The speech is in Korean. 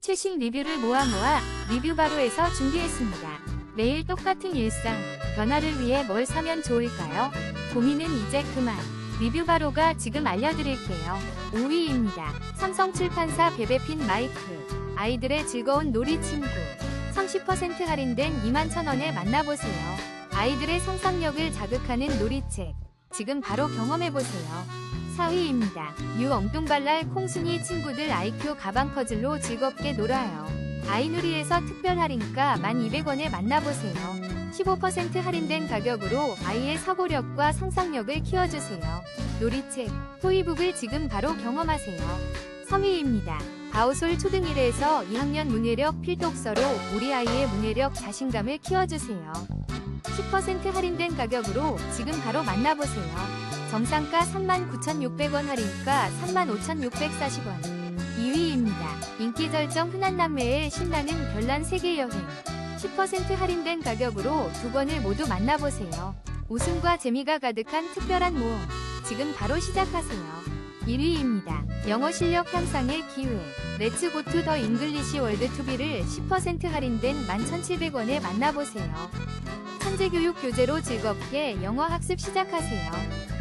최신 리뷰를 모아 모아 리뷰 바로에서 준비했습니다. 매일 똑같은 일상, 변화를 위해 뭘 사면 좋을까요? 고민은 이제 그만. 리뷰 바로가 지금 알려드릴게요. 5위입니다. 삼성 출판사 베베핀 마이크. 아이들의 즐거운 놀이 친구. 30% 할인된 21,000원에 만나보세요. 아이들의 상상력을 자극하는 놀이책. 지금 바로 경험해보세요. 4위입니다. 뉴 엉뚱발랄 콩순이 친구들 아이큐 가방 퍼즐로 즐겁게 놀아요. 아이누리에서 특별 할인가 1200원에 만나보세요. 15% 할인된 가격으로 아이의 사고력과 상상력을 키워주세요. 놀이책, 토이북을 지금 바로 경험하세요. 3위입니다. 바우솔 초등 1에서 2학년 문해력 필독서로 우리 아이의 문해력 자신감을 키워주세요. 10% 할인된 가격으로 지금 바로 만나보세요. 정상가 39,600원 할인가 35,640원. 2위입니다. 인기 절정 흔한 남매의 신나는 별난 세계 여행. 10% 할인된 가격으로 두 권을 모두 만나보세요. 웃음과 재미가 가득한 특별한 모험. 지금 바로 시작하세요. 1위입니다. 영어 실력 향상의 기회. 렛츠 고투 더 잉글리시 월드 투비를 10% 할인된 11,700원에 만나보세요. 천재교육 교재로 즐겁게 영어 학습 시작하세요.